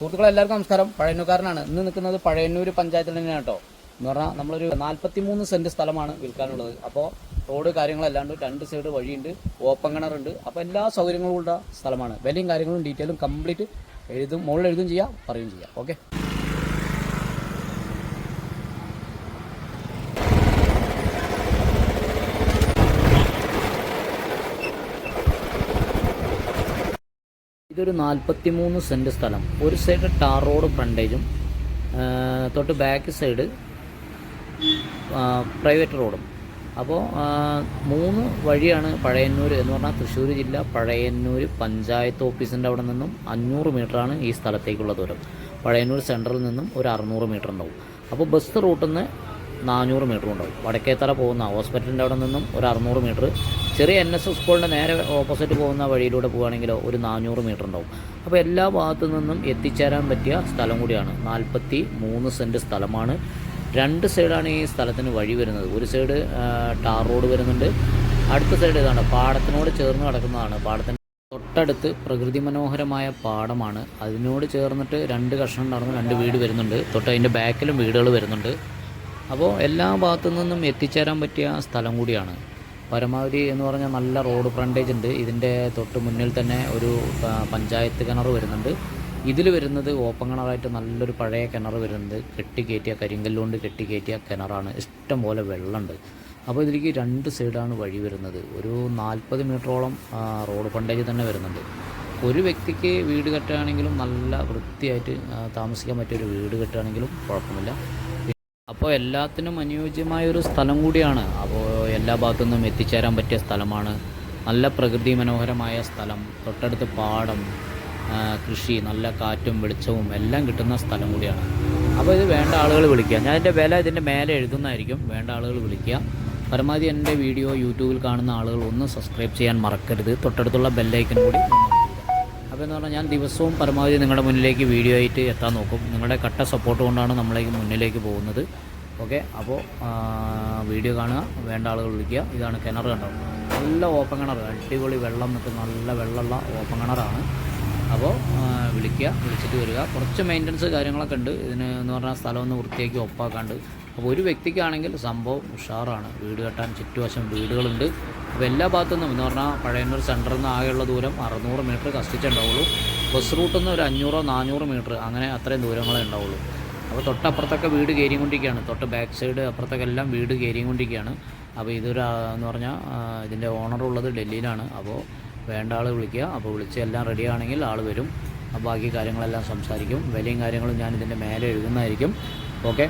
സുഹൃത്തുക്കളെ എല്ലാവർക്കും നമസ്കാരം. പഴയന്നൂർക്കാരനാണ്. ഇന്ന് നിൽക്കുന്നത് പഴയന്നൂർ പഞ്ചായത്തിൽ തന്നെയാണ് കേട്ടോ എന്ന് പറഞ്ഞാൽ നമ്മളൊരു നാൽപ്പത്തി മൂന്ന് സെന്റ് സ്ഥലമാണ് വിൽക്കാനുള്ളത്. അപ്പോൾ റോഡ് കാര്യങ്ങളല്ലാണ്ട് രണ്ട് സൈഡ് വഴിയുണ്ട്. ഓപ്പൺ കിണറുണ്ട് അപ്പോൾ എല്ലാ സൗകര്യങ്ങളും ഉള്ള സ്ഥലമാണ്. വിലയും കാര്യങ്ങളും ഡീറ്റെയിലും കംപ്ലീറ്റ് എഴുതും മുകളിൽ എഴുതും ചെയ്യാം പറയുകയും ചെയ്യാം. ഓക്കെ ഇതൊരു നാൽപ്പത്തി മൂന്ന് സെന്റ് സ്ഥലം. ഒരു സൈഡ് ടാർ റോഡ് ഫ്രണ്ടേജും തൊട്ട് ബാക്ക് സൈഡ് പ്രൈവറ്റ് റോഡും അപ്പോൾ മൂന്ന് വഴിയാണ് പഴയന്നൂർ എന്ന് പറഞ്ഞാൽ തൃശ്ശൂർ ജില്ല പഴയന്നൂർ പഞ്ചായത്ത് ഓഫീസിന്റെ അവിടെ നിന്നും അഞ്ഞൂറ് മീറ്ററാണ് ഈ സ്ഥലത്തേക്കുള്ള ദൂരം. പഴയന്നൂർ സെന്ററിൽ നിന്നും ഒരു അറുന്നൂറ് മീറ്റർ ഉണ്ടാവും. അപ്പോൾ ബസ് റൂട്ടിൽ നിന്ന് നാനൂറ് മീറ്റർ ഉണ്ടാവും. വടക്കേത്തറ പോകുന്ന ഹോസ്പിറ്റലിന്റെ അവിടെ നിന്നും ഒരു അറുന്നൂറ് മീറ്റർ ചെറിയ എൻ എസ് എസ് സ്കൂളിന്റെ നേരെ ഓപ്പോസിറ്റ് പോകുന്ന വഴിയിലൂടെ പോകുകയാണെങ്കിലോ ഒരു നാനൂറ് മീറ്റർ ഉണ്ടാവും. അപ്പോൾ എല്ലാ ഭാഗത്തു നിന്നും എത്തിച്ചേരാൻ പറ്റിയ സ്ഥലം കൂടിയാണ്. നാൽപ്പത്തി മൂന്ന് സെന്റ് സ്ഥലമാണ്. രണ്ട് സൈഡാണ് ഈ സ്ഥലത്തിന് വഴി വരുന്നത്. ഒരു സൈഡ് ടാർ റോഡ് വരുന്നുണ്ട്. അടുത്ത സൈഡ് ഇതാണ്. പാടത്തിനോട് ചേർന്ന് കിടക്കുന്നതാണ് പാടത്തിന് തൊട്ടടുത്ത് പ്രകൃതി മനോഹരമായ പാടമാണ്. അതിനോട് ചേർന്നിട്ട് രണ്ട് കഷ്ണം നടന്ന് രണ്ട് വീട് വരുന്നുണ്ട്. തൊട്ട് അതിന്റെ ബാക്കിലും വീടുകൾ വരുന്നുണ്ട്. അപ്പോൾ എല്ലാ ഭാഗത്തു നിന്നും എത്തിച്ചേരാൻ പറ്റിയ സ്ഥലം കൂടിയാണ്. പരമാവധി എന്ന് പറഞ്ഞാൽ നല്ല റോഡ് ഫ്രണ്ടേജ് ഉണ്ട്. ഇതിന്റെ തൊട്ട് മുന്നിൽ തന്നെ ഒരു പഞ്ചായത്ത് കിണർ വരുന്നുണ്ട്. ഇതിൽ വരുന്നത് ഓപ്പൺ കിണറായിട്ട് നല്ലൊരു പഴയ കിണർ വരുന്നത്. കെട്ടിക്കയറ്റിയ കരിങ്കല്ലുകൊണ്ട് കെട്ടിക്കയറ്റിയ കിണറാണ്. ഇഷ്ടം പോലെ വെള്ളമുണ്ട്. അപ്പോൾ ഇതിലേക്ക് രണ്ട് സൈഡാണ് വഴി വരുന്നത്. ഒരു നാൽപ്പത് മീറ്ററോളം റോഡ് ഫ്രണ്ടേജ് തന്നെ വരുന്നുണ്ട്. ഒരു വ്യക്തിക്ക് വീട് കെട്ടുകയാണെങ്കിലും നല്ല വൃത്തിയായിട്ട് താമസിക്കാൻ പറ്റിയ ഒരു വീട് കെട്ടുകയാണെങ്കിലും കുഴപ്പമില്ല. അപ്പോൾ എല്ലാത്തിനും അനുയോജ്യമായ ഒരു സ്ഥലം കൂടിയാണ്. അപ്പോൾ എല്ലാ ഭാഗത്തു നിന്നും എത്തിച്ചേരാൻ പറ്റിയ സ്ഥലമാണ്. നല്ല പ്രകൃതി മനോഹരമായ സ്ഥലം. തൊട്ടടുത്ത് പാടം കൃഷി നല്ല കാറ്റും വെളിച്ചവും എല്ലാം കിട്ടുന്ന സ്ഥലം കൂടിയാണ്. അപ്പോൾ ഇത് വേണ്ട ആളുകൾ വിളിക്കുക. ഞാൻ ഇതിന്റെ വില ഇതിന്റെ മേലെ എഴുതുന്നതായിരിക്കും. വേണ്ട ആളുകൾ വിളിക്കുക. പരമാവധി എന്റെ വീഡിയോ യൂട്യൂബിൽ കാണുന്ന ആളുകൾ ഒന്ന് സബ്സ്ക്രൈബ് ചെയ്യാൻ മറക്കരുത്. തൊട്ടടുത്തുള്ള ബെല്ലൈക്കൻ കൂടി. അപ്പോൾ എന്ന് പറഞ്ഞാൽ ഞാൻ ദിവസവും പരമാവധി നിങ്ങളുടെ മുന്നിലേക്ക് വീഡിയോ ആയിട്ട് എത്താൻ നോക്കും. നിങ്ങളുടെ കട്ട സപ്പോർട്ട് കൊണ്ടാണ് നമ്മളേക്ക് മുന്നിലേക്ക് പോകുന്നത്. ഓക്കെ അപ്പോൾ വീഡിയോ കാണുക വേണ്ട ആളുകൾ വിളിക്കുക. ഇതാണ് കിണർ കണ്ടോ? നല്ല ഓപ്പൺ കിണർ അടിപൊളി വെള്ളം നിൽക്കുന്ന നല്ല വെള്ളമുള്ള ഓപ്പൺ കിണറാണ്. അപ്പോൾ വിളിക്കുക വിളിച്ചിട്ട് വരിക. കുറച്ച് മെയിന്റനൻസ് കാര്യങ്ങളൊക്കെ ഉണ്ട്. ഇതിന് എന്ന് പറഞ്ഞാൽ സ്ഥലം ഒന്ന് വൃത്തിയാക്കി ഒപ്പാക്കാണ്ട് അപ്പോൾ ഒരു വ്യക്തിക്കാണെങ്കിൽ സംഭവം ഉഷാറാണ്. വീട് കെട്ടാൻ ചുറ്റുവശം വീടുകളുണ്ട്. അപ്പോൾ എല്ലാ ഭാഗത്തു നിന്നും എന്ന് പറഞ്ഞാൽ പഴയന്നൂർ സെന്ററിൽ നിന്ന് ആകെയുള്ള ദൂരം അറുന്നൂറ് മീറ്റർ കഷ്ടിച്ചുണ്ടാവുള്ളൂ ബസ് റൂട്ടിൽ നിന്ന് ഒരു അഞ്ഞൂറോ നാനൂറ് മീറ്റർ അങ്ങനെ അത്രയും ദൂരങ്ങളേ ഉണ്ടാവുള്ളൂ. അപ്പോൾ തൊട്ടപ്പുറത്തൊക്കെ വീട് കയറിക്കൊണ്ടിരിക്കുകയാണ്. തൊട്ട് ബാക്ക് സൈഡ് അപ്പുറത്തൊക്കെ എല്ലാം വീട് കയറിക്കൊണ്ടിരിക്കുകയാണ്. അപ്പോൾ ഇതൊരു എന്ന് പറഞ്ഞാൽ ഇതിന്റെ ഉള്ളത് ഡൽഹിയിലാണ്. അപ്പോൾ വേണ്ട ആൾ വിളിക്കുക. അപ്പോൾ വിളിച്ച് എല്ലാം റെഡി ആണെങ്കിൽ ആൾ വരും. ബാക്കി കാര്യങ്ങളെല്ലാം സംസാരിക്കും. വിലയും കാര്യങ്ങളും ഞാൻ ഇതിന്റെ മേലെ എഴുതുന്നതായിരിക്കും. ഓക്കെ